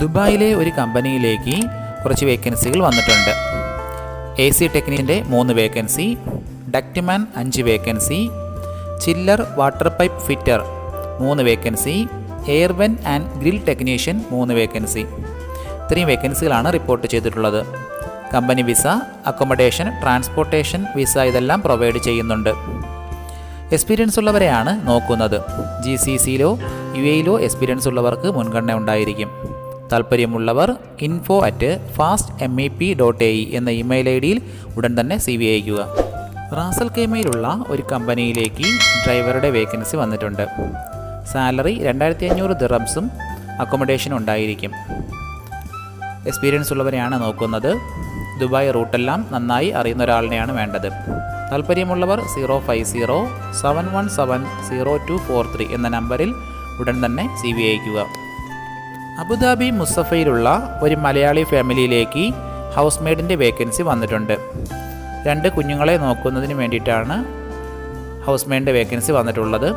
ദുബായിലെ ഒരു കമ്പനിയിലേക്ക് കുറച്ച് വേക്കൻസികൾ വന്നിട്ടുണ്ട്. എ സി ടെക്നീഷ്യന്റെ മൂന്ന് വേക്കൻസി ഡക്റ്റ്മാൻ അഞ്ച് vacancy chiller water pipe fitter മൂന്ന് vacancy air vent and grill technician മൂന്ന് വേക്കൻസി ഇത്രയും വേക്കൻസികളാണ് റിപ്പോർട്ട് ചെയ്തിട്ടുള്ളത്. Company visa accommodation transportation visa ഇതെല്ലാം പ്രൊവൈഡ് ചെയ്യുന്നുണ്ട്. എക്സ്പീരിയൻസ് ഉള്ളവരെയാണ് നോക്കുന്നത്. ജി സി സിയിലോ യു എയിലോ എക്സ്പീരിയൻസ് ഉള്ളവർക്ക് മുൻഗണന ഉണ്ടായിരിക്കും. താല്പര്യമുള്ളവർ info at fast M E P dot A E എന്ന ഇമെയിൽ ഐ ഡിയിൽ ഉടൻ തന്നെ സി വി അയക്കുക റാസൽ കേമയിലുള്ള ഒരു കമ്പനിയിലേക്ക് ഡ്രൈവറുടെ വേക്കൻസി വന്നിട്ടുണ്ട്. സാലറി രണ്ടായിരത്തി അഞ്ഞൂറ് ദിറംസും അക്കോമഡേഷനും ഉണ്ടായിരിക്കും. എക്സ്പീരിയൻസ് ഉള്ളവരെയാണ് നോക്കുന്നത്. ദുബായ് റൂട്ടെല്ലാം നന്നായി അറിയുന്ന ഒരാളിനെയാണ് വേണ്ടത്. താല്പര്യമുള്ളവർ zero five zero seven one seven zero two four three എന്ന നമ്പറിൽ ഉടൻ തന്നെ സി വി അയക്കുക അബുദാബി മുസഫയിലുള്ള ഒരു മലയാളി ഫാമിലിയിലേക്ക് ഹൗസ് മെയ്ഡിന്റെ വേക്കൻസി വന്നിട്ടുണ്ട്. രണ്ട് കുഞ്ഞുങ്ങളെ നോക്കുന്നതിന് വേണ്ടിയിട്ടാണ് ഹൗസ് മെയ്ഡിന്റെ വേക്കൻസി വന്നിട്ടുള്ളത്.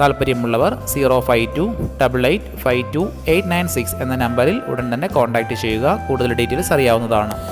താല്പര്യമുള്ളവർ zero five two double eight five two eight nine six എന്ന നമ്പറിൽ ഉടൻ തന്നെ കോൺടാക്റ്റ് ചെയ്യുക. കൂടുതൽ ഡീറ്റെയിൽസ് അറിയാവുന്നതാണ്.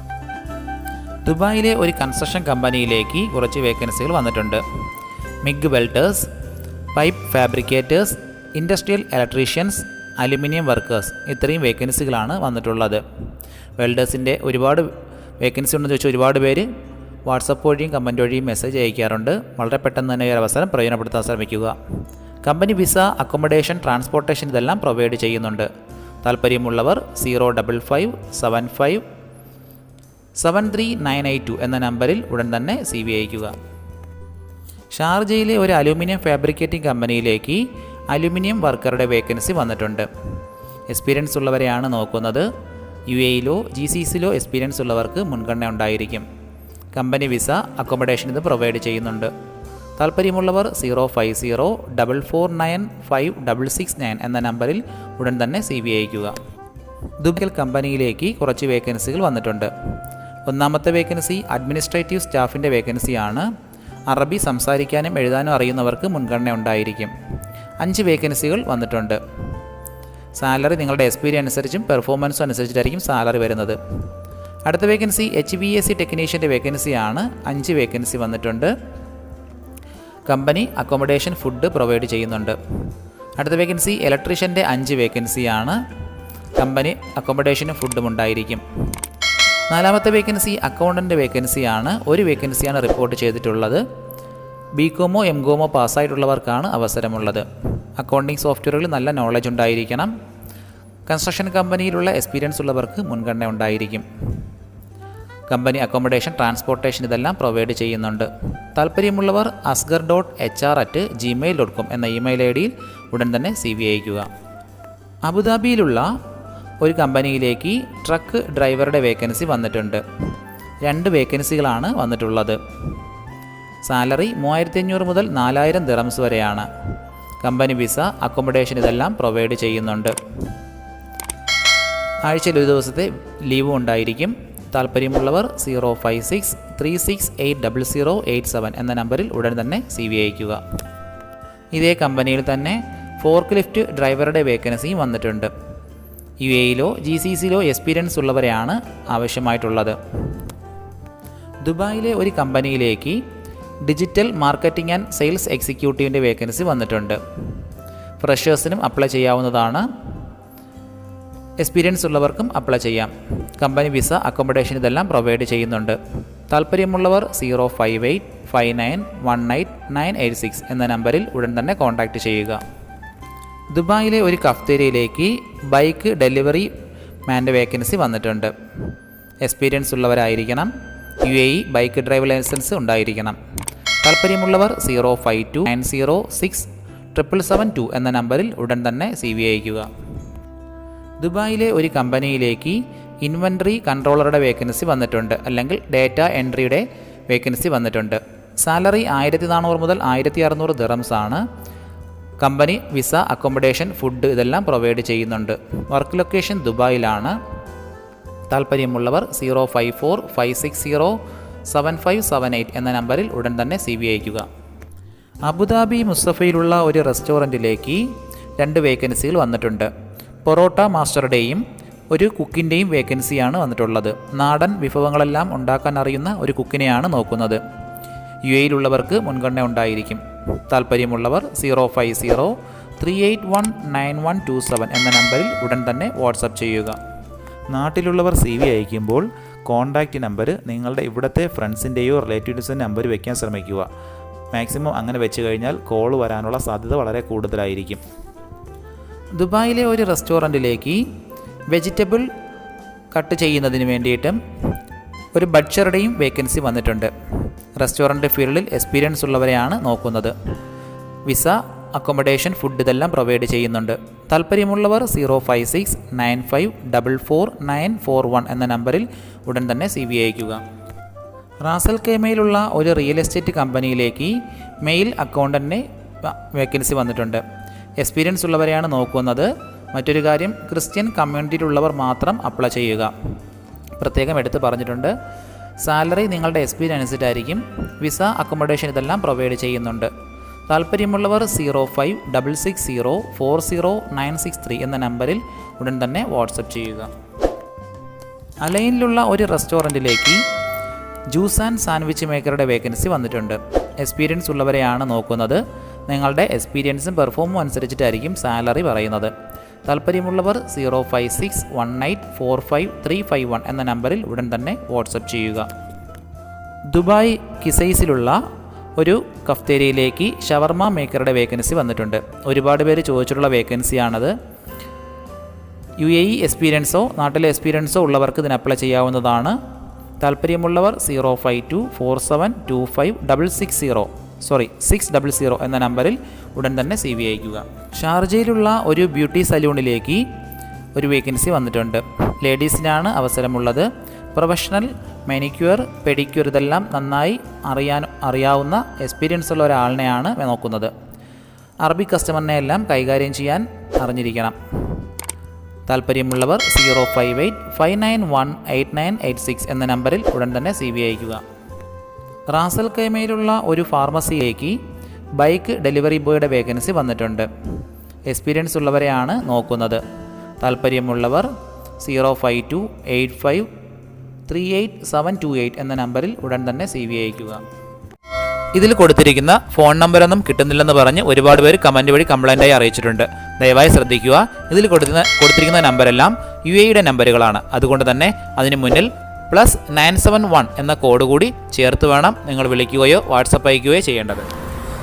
ദുബായിലെ ഒരു കൺസ്ട്രക്ഷൻ കമ്പനിയിലേക്ക് കുറച്ച് വേക്കൻസികൾ വന്നിട്ടുണ്ട്. MIG welders pipe fabricators industrial electricians aluminium workers ഇത്രയും വേക്കൻസികളാണ് വന്നിട്ടുള്ളത്. വെൽഡേഴ്സിന്റെ ഒരുപാട് വേക്കൻസി ഉണ്ടെന്ന് ചോദിച്ചാൽ ഒരുപാട് പേര് വാട്സപ്പ് വഴിയും കമന്റ് വഴിയും മെസ്സേജ് അയക്കാറുണ്ട്. വളരെ പെട്ടെന്ന് തന്നെ ഈ അവസരം പ്രയോജനപ്പെടുത്താൻ ശ്രമിക്കുക. കമ്പനി വിസ അക്കോമഡേഷൻ ട്രാൻസ്പോർട്ടേഷൻ ഇതെല്ലാം പ്രൊവൈഡ് ചെയ്യുന്നുണ്ട്. താല്പര്യമുള്ളവർ zero double five seven five seven three nine eight two എന്ന നമ്പറിൽ ഉടൻ തന്നെ സി വി അയക്കുക ഷാർജയിലെ ഒരു അലുമിനിയം ഫാബ്രിക്കേറ്റിംഗ് കമ്പനിയിലേക്ക് അലുമിനിയം വർക്കറുടെ വേക്കൻസി വന്നിട്ടുണ്ട്. എക്സ്പീരിയൻസ് ഉള്ളവരെയാണ് നോക്കുന്നത്. യു എയിലോ ജി സി സിയിലോ എക്സ്പീരിയൻസ് ഉള്ളവർക്ക് മുൻഗണന ഉണ്ടായിരിക്കും. കമ്പനി വിസ അക്കോമഡേഷൻ ഇത് പ്രൊവൈഡ് ചെയ്യുന്നുണ്ട്. താല്പര്യമുള്ളവർ zero five zero double four nine five double six nine എന്ന നമ്പറിൽ ഉടൻ തന്നെ സി വി അയക്കുക ദുബിക്കൽ കമ്പനിയിലേക്ക് കുറച്ച് വേക്കൻസികൾ വന്നിട്ടുണ്ട്. ഒന്നാമത്തെ വേക്കൻസി അഡ്മിനിസ്ട്രേറ്റീവ് സ്റ്റാഫിന്റെ വേക്കൻസിയാണ്. അറബി സംസാരിക്കാനും എഴുതാനും അറിയുന്നവർക്ക് മുൻഗണന ഉണ്ടായിരിക്കും. അഞ്ച് വേക്കൻസികൾ വന്നിട്ടുണ്ട്. സാലറി നിങ്ങളുടെ എക്സ്പീരിയൻസ് അനുസരിച്ചും പെർഫോമൻസും അനുസരിച്ചിട്ടായിരിക്കും സാലറി വരുന്നത്. അടുത്ത vacancy H B S C ടെക്നീഷ്യന്റെ വേക്കൻസിയാണ്. അഞ്ച് വേക്കൻസി വന്നിട്ടുണ്ട്. കമ്പനി അക്കോമഡേഷൻ ഫുഡ് പ്രൊവൈഡ് ചെയ്യുന്നുണ്ട്. അടുത്ത വേക്കൻസി ഇലക്ട്രീഷ്യന്റെ അഞ്ച് വേക്കൻസിയാണ്. കമ്പനി അക്കോമഡേഷനും ഫുഡും ഉണ്ടായിരിക്കും. നാലാമത്തെ വേക്കൻസി അക്കൗണ്ടന്റ് വേക്കൻസിയാണ് ഒരു വേക്കൻസിയാണ് റിപ്പോർട്ട് ചെയ്തിട്ടുള്ളത്. ബി കോമോ എം കോമോ പാസ്സായിട്ടുള്ളവർക്കാണ് അവസരമുള്ളത്. അക്കൗണ്ടിംഗ് സോഫ്റ്റ്വെയറിൽ നല്ല നോളജ് ഉണ്ടായിരിക്കണം. കൺസ്ട്രക്ഷൻ കമ്പനിയിലുള്ള എക്സ്പീരിയൻസ് ഉള്ളവർക്ക് മുൻഗണന ഉണ്ടായിരിക്കും. കമ്പനി അക്കോമഡേഷൻ ട്രാൻസ്പോർട്ടേഷൻ ഇതെല്ലാം പ്രൊവൈഡ് ചെയ്യുന്നുണ്ട്. താല്പര്യമുള്ളവർ Asgar dot H R at Gmail dot com എന്ന ഇമെയിൽ ഐ ഡിയിൽ ഉടൻ തന്നെ സി വി അയക്കുക അബുദാബിയിലുള്ള ഒരു കമ്പനിയിലേക്ക് ട്രക്ക് ഡ്രൈവറുടെ വേക്കൻസി വന്നിട്ടുണ്ട്. രണ്ട് വേക്കൻസികളാണ് വന്നിട്ടുള്ളത്. സാലറി മൂവായിരത്തി അഞ്ഞൂറ് മുതൽ നാലായിരം ദിറംസ് വരെയാണ്. കമ്പനി വിസ അക്കോമഡേഷൻ ഇതെല്ലാം പ്രൊവൈഡ് ചെയ്യുന്നുണ്ട്. ആഴ്ചയിൽ ഒരു ദിവസത്തെ ലീവും ഉണ്ടായിരിക്കും. താല്പര്യമുള്ളവർ zero five six three six eight double zero eight seven എന്ന നമ്പറിൽ ഉടൻ തന്നെ സി വി അയക്കുക ഇതേ കമ്പനിയിൽ തന്നെ ഫോർക്ക് ലിഫ്റ്റ് ഡ്രൈവറുടെ വേക്കൻസിയും വന്നിട്ടുണ്ട്. യു എയിലോ ജി സി സിയിലോ എക്സ്പീരിയൻസ് ഉള്ളവരെയാണ് ആവശ്യമായിട്ടുള്ളത്. ദുബായിലെ ഒരു കമ്പനിയിലേക്ക് ഡിജിറ്റൽ മാർക്കറ്റിംഗ് ആൻഡ് സെയിൽസ് എക്സിക്യൂട്ടീവിന്റെ വേക്കൻസി വന്നിട്ടുണ്ട്. ഫ്രഷേഴ്സിനും അപ്ലൈ ചെയ്യാവുന്നതാണ്. എക്സ്പീരിയൻസ് ഉള്ളവർക്കും അപ്ലൈ ചെയ്യാം. കമ്പനി വിസ അക്കോമഡേഷൻ ഇതെല്ലാം പ്രൊവൈഡ് ചെയ്യുന്നുണ്ട്. താല്പര്യമുള്ളവർ zero five eight five nine one eight nine eight six എന്ന നമ്പറിൽ ഉടൻ തന്നെ കോൺടാക്റ്റ് ചെയ്യുക. ദുബായിലെ ഒരു കഫ്തേരിയയിലേക്ക് ബൈക്ക് ഡെലിവറി മാന്റെ വേക്കൻസി വന്നിട്ടുണ്ട്. Experience ഉള്ളവരായിരിക്കണം. U A E bike drive licence ഉണ്ടായിരിക്കണം. താല്പര്യമുള്ളവർ zero five two nine zero six triple seven two എന്ന നമ്പറിൽ ഉടൻ തന്നെ സി വി അയക്കുക ദുബായിലെ ഒരു കമ്പനിയിലേക്ക് ഇൻവെൻട്രി കൺട്രോളറുടെ വേക്കൻസി വന്നിട്ടുണ്ട്. അല്ലെങ്കിൽ ഡേറ്റ എൻട്രിയുടെ വേക്കൻസി വന്നിട്ടുണ്ട്. സാലറി ആയിരത്തി നാനൂറ് മുതൽ ആയിരത്തി അറുന്നൂറ് ദിറംസ് ആണ് കമ്പനി വിസ അക്കോമഡേഷൻ ഫുഡ് ഇതെല്ലാം പ്രൊവൈഡ് ചെയ്യുന്നുണ്ട്. വർക്ക് ലൊക്കേഷൻ ദുബായിലാണ്. താല്പര്യമുള്ളവർ zero five four five six zero seven five seven eight എന്ന നമ്പറിൽ ഉടൻ തന്നെ സി വി അയക്കുക അബുദാബി മുസ്തഫയിലുള്ള ഒരു റെസ്റ്റോറന്റിലേക്ക് രണ്ട് വേക്കൻസികൾ വന്നിട്ടുണ്ട്. പൊറോട്ട മാസ്റ്ററുടെയും ഒരു കുക്കിന്റെയും വേക്കൻസിയാണ് വന്നിട്ടുള്ളത്. നാടൻ വിഭവങ്ങളെല്ലാം ഉണ്ടാക്കാൻ അറിയുന്ന ഒരു കുക്കിനെയാണ് നോക്കുന്നത്. യു എയിലുള്ളവർക്ക് മുൻഗണന ഉണ്ടായിരിക്കും. താല്പര്യമുള്ളവർ zero five zero three eight one nine one two seven എന്ന നമ്പറിൽ ഉടൻ തന്നെ വാട്സപ്പ് ചെയ്യുക. നാട്ടിലുള്ളവർ സി വി അയക്കുമ്പോൾ കോൺടാക്റ്റ് നമ്പർ നിങ്ങളുടെ ഇവിടുത്തെ ഫ്രണ്ട്സിന്റെയോ റിലേറ്റീവ്സിന്റെ നമ്പർ വയ്ക്കാൻ ശ്രമിക്കുക. മാക്സിമം അങ്ങനെ വെച്ച് കഴിഞ്ഞാൽ കോൾ വരാനുള്ള സാധ്യത വളരെ കൂടുതലായിരിക്കും. ദുബായിലെ ഒരു റെസ്റ്റോറന്റിലേക്ക് വെജിറ്റബിൾ കട്ട് ചെയ്യുന്നതിന് വേണ്ടിയിട്ടും ഒരു ബട്ട്ഷറുടെയും വേക്കൻസി വന്നിട്ടുണ്ട്. റെസ്റ്റോറന്റ് ഫീൽഡിൽ എക്സ്പീരിയൻസ് ഉള്ളവരെയാണ് നോക്കുന്നത്. വിസ അക്കോമഡേഷൻ ഫുഡ് ഇതെല്ലാം പ്രൊവൈഡ് ചെയ്യുന്നുണ്ട്. താല്പര്യമുള്ളവർ zero five six nine five double four nine four one എന്ന നമ്പറിൽ ഉടൻ തന്നെ സി വി അയക്കുക റാസൽ കേമയിലുള്ള ഒരു റിയൽ എസ്റ്റേറ്റ് കമ്പനിയിലേക്ക് മെയിൽ അക്കൗണ്ടന്റിന് വേക്കൻസി വന്നിട്ടുണ്ട്. എക്സ്പീരിയൻസ് ഉള്ളവരെയാണ് നോക്കുന്നത്. മറ്റൊരു കാര്യം ക്രിസ്ത്യൻ കമ്മ്യൂണിറ്റിയിലുള്ളവർ മാത്രം അപ്ലൈ ചെയ്യുക. പ്രത്യേകം എടുത്ത് പറഞ്ഞിട്ടുണ്ട്. സാലറി നിങ്ങളുടെ എക്സ്പീരിയൻസ് അനുസരിച്ചായിരിക്കും വിസ അക്കോമഡേഷൻ ഇതെല്ലാം പ്രൊവൈഡ് ചെയ്യുന്നുണ്ട്. താല്പര്യമുള്ളവർ zero five double six zero four zero nine six three എന്ന നമ്പറിൽ ഉടൻ തന്നെ വാട്സപ്പ് ചെയ്യുക. അലൈനിലുള്ള ഒരു റെസ്റ്റോറന്റിലേക്ക് ജ്യൂസ് ആൻഡ് സാൻഡ്വിച്ച് മേക്കറുടെ വേക്കൻസി വന്നിട്ടുണ്ട്. എക്സ്പീരിയൻസ് ഉള്ളവരെയാണ് നോക്കുന്നത്. നിങ്ങളുടെ എക്സ്പീരിയൻസും പെർഫോമും അനുസരിച്ചിട്ടായിരിക്കും സാലറി പറയുന്നത്. താല്പര്യമുള്ളവർ zero five six one eight four five three five one എന്ന നമ്പറിൽ ഉടൻ തന്നെ വാട്സപ്പ് ചെയ്യുക. ദുബായ് കിസൈസിലുള്ള ഒരു കഫ്തേരിയിലേക്ക് ഷവർമ മേക്കറുടെ വേക്കൻസി വന്നിട്ടുണ്ട്. ഒരുപാട് പേര് ചോദിച്ചിട്ടുള്ള വേക്കൻസിയാണത്. യു എ ഇ എക്സ്പീരിയൻസോ നാട്ടിലെ എക്സ്പീരിയൻസോ ഉള്ളവർക്ക് ഇതിന് അപ്ലൈ ചെയ്യാവുന്നതാണ്. താല്പര്യമുള്ളവർ zero five two four seven two five double six zero sorry six double zero എന്ന നമ്പറിൽ ഉടൻ തന്നെ സി വി അയക്കുക. ഷാർജയിലുള്ള ഒരു ബ്യൂട്ടി സലൂണിലേക്ക് ഒരു വേക്കൻസി വന്നിട്ടുണ്ട്. ലേഡീസിനാണ് അവസരമുള്ളത്. പ്രൊഫഷണൽ മാനിക്യൂർ പെഡിക്യൂർ ഇതെല്ലാം നന്നായി അറിയാൻ അറിയാവുന്ന എക്സ്പീരിയൻസ് ഉള്ള ഒരാളിനെയാണ് നോക്കുന്നത്. അറബിക് കസ്റ്റമറിനെ എല്ലാം കൈകാര്യം ചെയ്യാൻ അറിഞ്ഞിരിക്കണം. താല്പര്യമുള്ളവർ zero five eight five nine one eight nine eight six എന്ന നമ്പറിൽ ഉടൻ തന്നെ സി വി അയക്കുക. റാസൽ കൈമയിലുള്ള ഒരു ഫാർമസിയിലേക്ക് ബൈക്ക് ഡെലിവറി ബോയുടെ വേക്കൻസി വന്നിട്ടുണ്ട്. എക്സ്പീരിയൻസ് ഉള്ളവരെയാണ് നോക്കുന്നത്. താല്പര്യമുള്ളവർ zero five two eight five three eight seven two eight എന്ന നമ്പറിൽ ഉടൻ തന്നെ സി വി അയക്കുക ഇതിൽ കൊടുത്തിരിക്കുന്ന ഫോൺ നമ്പറൊന്നും കിട്ടുന്നില്ലെന്ന് പറഞ്ഞ് ഒരുപാട് പേര് കമന്റ് വഴി കംപ്ലൈന്റായി അറിയിച്ചിട്ടുണ്ട്. ദയവായി ശ്രദ്ധിക്കുക. ഇതിൽ കൊടുക്കുന്ന കൊടുത്തിരിക്കുന്ന നമ്പരെല്ലാം യു എയുടെ നമ്പറുകളാണ്. അതുകൊണ്ട് തന്നെ അതിന് മുന്നിൽ പ്ലസ് നയൻ സെവൻ വൺ എന്ന കോഡ് കൂടി ചേർത്ത് വേണം നിങ്ങൾ വിളിക്കുകയോ വാട്സപ്പ് അയക്കുകയോ ചെയ്യേണ്ടത്.